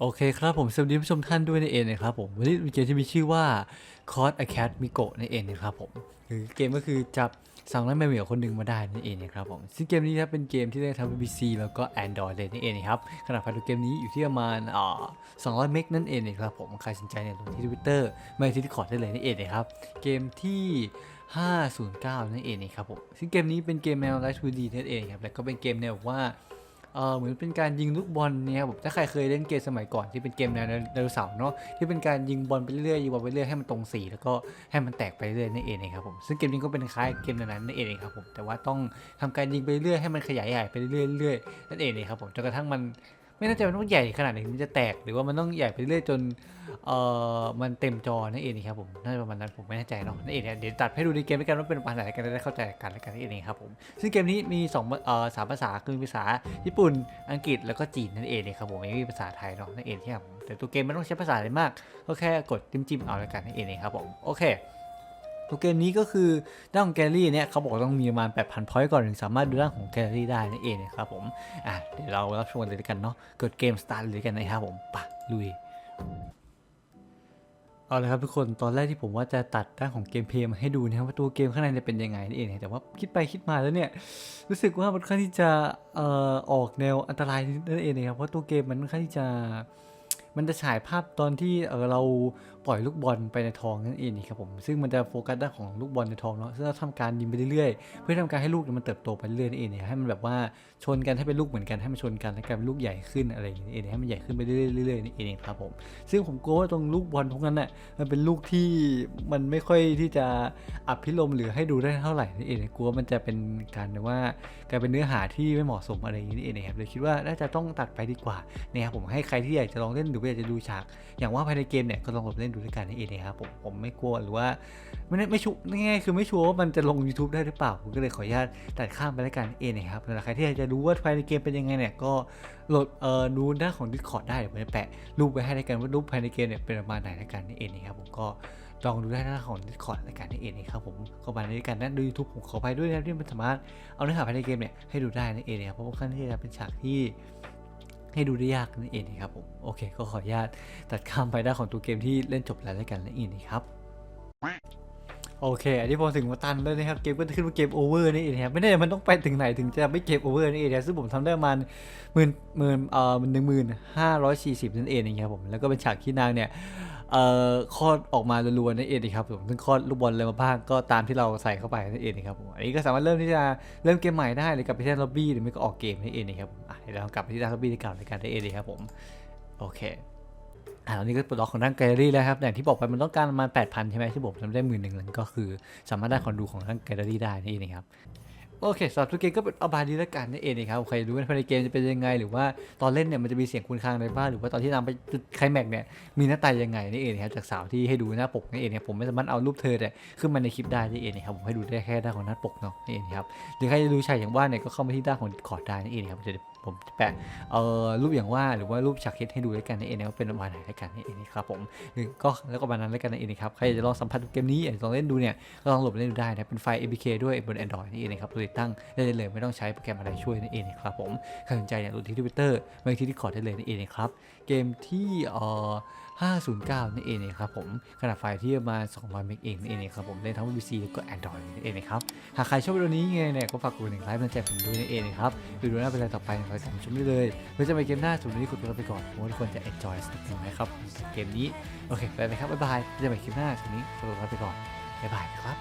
โอเคครับผมสวัสดีผู้ชมท่านด้วยนั่นเองนะครับผมวันนี้มีเกมที่มีชื่อว่า c o d Academy Go นั่นเองนะครับผมคือเกมก็คือจับสั่งไล่แมวเหมียวคนหนึ่งมาได้นั่นเองนะครับผมซึ่งเกมนี้นะครับเป็นเกมที่ได้ทำ BBC แล้วก็ Android เลยนั่นเองนะครับขนาดไฟล์ตัวเกมนี้อยู่ที่ประมาณอ่า200 เมกนั่นเองนะครับผมใครสนใจเนี่ยลงที่ Twitter ไม่ที่ Discord ได้เลยนั่นเองนะครับเกมที่ 509 นั่นเองนะครับผมซึ่งเกมนี้เป็นเกมแนวไลฟ์ทูดีนั่นเองครับแล้วก็เป็นเกมแนวว่า เออเหมือนเป็นการยิงลูกบอลเนี่ยครับผมถ้าใครเคยเล่นเกมสมัยก่อนที่เป็นเกมแนวไดโนเสาร์เนาะที่เป็นการยิงบอลไปเรื่อยยิงบอลไปเรื่อยให้มันตรงสีแล้วก็ให้มันแตกไปเรื่อยนั่นเองนะครับผมซึ่งเกมนี้ก็เป็นคล้ายเกมนั้นนั่นเองครับผมแต่ว่าต้องทำการยิงไปเรื่อยให้มันขยายใหญ่ไปเรื่อยเรื่อยนั่นเองนะครับผมจนกระทั่งมัน ไม่แน่ใจว่ามันต้องใหญ่ขนาดไหนถึงมันจะแตก หรือว่ามันต้องใหญ่ไปเรื่อยจนเอ่อมันเต็มจอนั่นเองครับผมน่าจะประมาณนั้นผมไม่แน่ใจเนาะนั่นเองเนี่ยเดี๋ยวตัดให้ดูในเกมด้วยกันว่าเป็นประมาไหนกันจะได้เข้าใจกันแล้วกันนั่นเองครับผมซึ่งเกมนี้มี2เอ่อสามภาษาคือภาษาญี่ปุ่นอังกฤษแล้วก็จีนนั่นเองนะครับผมไม่มีภาษาไทยเนาะนั่นเองที่ครับแต่ตัวเกมไม่ต้องใช้ภาษาอะไรมากก็แค่กดจิ้มจิ้มๆเอาแล้วกันนั่นเองครับผมโอเค ตัวเกมนี้ก็คือด้านของแกลลี่เนี่ยเขาบอกต้องมีประมาณ 8,000 พอยต์ก่อนถึงสามารถดูด้านของแกลลี่ได้นั่นเองนะครับผมอะเดี๋ยวเรารับชมกันเลยกันเนาะเกิดเกมสตาร์ทเลยกันนะครับผมปะลุยเอาละครับทุกคนตอนแรกที่ผมว่าจะตัดด้านของเกมเพลย์มาให้ดูนะครับว่าตัวเกมข้างในจะเป็นยังไงนั่นเองแต่ว่าคิดไปคิดมาแล้วเนี่ยรู้สึกว่ามันค่อนข้างที่จะเอ่อออกแนวอันตรายนั่นเองนะครับเพราะตัวเกมมันค่อนข้างที่จะ มันจะฉายภาพตอนที่เออเราปล่อยลูกบอลไปในทองนั่นเองนี่ครับผมซึ่งมันจะโฟกัสด้านของลูกบอลในทองเนาะซึ่งเราทำการยิงไปเรื่อยๆ เพื่อทำการให้ลูกเนี่ยมันเติบโตไปเรื่อยๆนั่นเองให้มันแบบว่าชนกันให้เป็นลูกเหมือนกันให้มันชนกันแล้วกลายเป็นลูกใหญ่ขึ้นอะไรอย่างเงี้ยให้มันใหญ่ขึ้นไปเรื่อยๆเรื่อยนี่เองครับผมซึ่งผมกลัวว่าตรงลูกบอลพวกนั้นน่ะมันเป็นลูกที่มันไม่ค่อยที่จะอับพิลมหรือให้ดูได้เท่าไหร่นี่เองกลัวมันจะเป็นการว่ากลายเป็นเนื้อหาที่ไม่เหมาะสมอะไรอย่างนี้นี่เองนะครับเลยคิดว่าน่าจะต้องตัดไปดีกว่านะครับผมให้ใครที่อยากจะลองเล่นหรือว่าอยากจะดูฉาก อย่างว่าภายในเกมเนี่ยก็ลองกดเล่นดูด้วยกันนั่นเองนะครับผมผมไม่กลัวหรือว่าไม่ได้ไม่ชัวร์ง่ายคือไม่ชัวร์ว่ามันจะลง YouTube ได้หรือเปล่า ผมก็เลยขออนุญาตตัดข้ามไปแล้วกันเองนะครับสำหรับใครที่อยากจะรู้ว่าภายในเกมเป็นยังไงเนี่ยก็โหลดเอ่อดูด้านของ Discord ได้เดี๋ยวผมจะแปะรูปไว้ให้ในกันว่ารูปภายในเกมเนี่ยเป็นประมาณไหนแล้วกันนั่นเองนะครับผมก็ลองดูได้ด้าของ Discord แล้วกันนั่นเองนะครับผมเข้ามาในด้วยกันนั่นดู YouTube ผมขอไปด้วยนะที่มันสามารถเอาเนื้อหาภายในเกมเนี่ยให้ดูได้นั่นเองนะครับเพราะว่าค่อนที่จะเป็นฉากที่ ให้ดูได้ยากนั่นเองนะครับผมโอเค ก็ขออนุญาตตัดข้ามไปด้านของตัวเกมที่เล่นจบแล้วแล้วกันนั่นเองนะครับโอเค อันนี้พอถึงมาตันแล้วนะครับ เกมก็จะขึ้นว่าเกมโอเวอร์นี่เองนะครับ ไม่แน่มันต้องไปถึงไหนถึงจะไม่เกมโอเวอร์นี่เองนะซึ่งผมทำได้ประมาณหมื่นหมื่นเอ่อหนึ่งหมื่นห้าร้อยสี่สิบนั่นเองนะครับผม แล้วก็เป็นฉากที่นางเนี่ย เอ่อคลอดออกมารัวๆนั่นเองนะครับผมซึ่งคลอดลูกบอลเลยมาบ้างก็ตามที่เราใส่เข้าไปนั่นเองนะครับผม อันนี้ก็สามารถเริ่มที่จะเริ่มเกมใหม่ได้หรือกลับไปที่ล็อบบี้หรือไม่ก็ออกเกมนั่นเองนะครับผม เดี๋ยวเรากลับไปที่ล็อบบี้ที่เก่าในการได้เองนะครับผม โอเคอ่าตอนนี้ก็ปลดล็อกของด้านแกลเลอรี่แล้วครับอย่างที่บอกไปมันต้องการประมาณ8,000 ใช่ไหมที่ผมทำได้หมื่นหนึ่งนั้นก็คือ สามารถได้ของดูของด้านแกลเลอรี่ได้นี่เองนะครับโอเคสำหรับทุกเกมก็เป็นอาบาดีแล้วกันนั่นเองนะครับใครรู้ว่าภายในเกมจะเป็นยังไง หรือว่าตอนเล่นเนี่ยมันจะมีเสียงคุณค้างในบ้านหรือว่าตอนที่นำไปจุดไคลแม็กเนี่ยมีหน้าตายังไงนี่เองนะครับจากสาวที่ให้ดูหน้าปกนี่เองเนี่ยผมไม่สามารถเอารูปเธอเนี่ยขึ้นมาในคลิปได้นี่เองนะครับผมให้ดูได้แค่ด้านของหน้าปกเนาะนี่เองครับหรือใครจะดูฉากอย่างว่าเนี่ยก็เข้ามาที่ด้านของคอร์ดได้นี่เองครับเดี๋ยว ผมจะแปะเอ่อรูปอย่างว่าหรือว่ารูปฉากเฮ็ดให้ดูด้วยกันนั่นเองนะว่าเป็นประมาณไหนด้วยกันนั่นเองนครับผมหรือก็แล้วก็ประมานั้นด้วยกันนั่นเองนะครับใครอยากจะลองสัมผัสเกมนี้อยากจะลองเล่นดูเนี่ยก็ลองโหลดเล่นดูได้นะเป็นไฟล์ APK ด้วยบน Android นี่เองนะครับติดตั้งได้เลยไม่ต้องใช้โปรแกรมอะไรช่วยนั่นเองนะครับผมใครสนใจเนี่ยโหลดที่ Twitter ไม่ที่ Discord ได้เลยนั่นเองนะครับเกมที่เอ่อ509นั่นเองนะครับผมขนาดไฟล์ที่ประมาณ200เมกเองนั่นเองนะครับผมเล่นทั้ง PC แล้วก็ Android นั่นเองนะครับหากใครชอบวิดีโอนี้ไงเนี่ยก็ฝากกดหนึ่งไลค์เป็นใจผมด้วยนั่นเองนะครับดูดูหน้าเป็นอะไรต่อไปขอให้ท่านผู้ชมได้เลยเพื่อจะไปเกมหน้าชุดนี้คุณไปก่อนผมว่าทุกคนจะ enjoy สนุกนะครับเกมนี้โอเคไปเลยครับบ๊ายบายจะไปเกมหน้าชุดนี้คุณไปก่อนบ๊ายบายครับ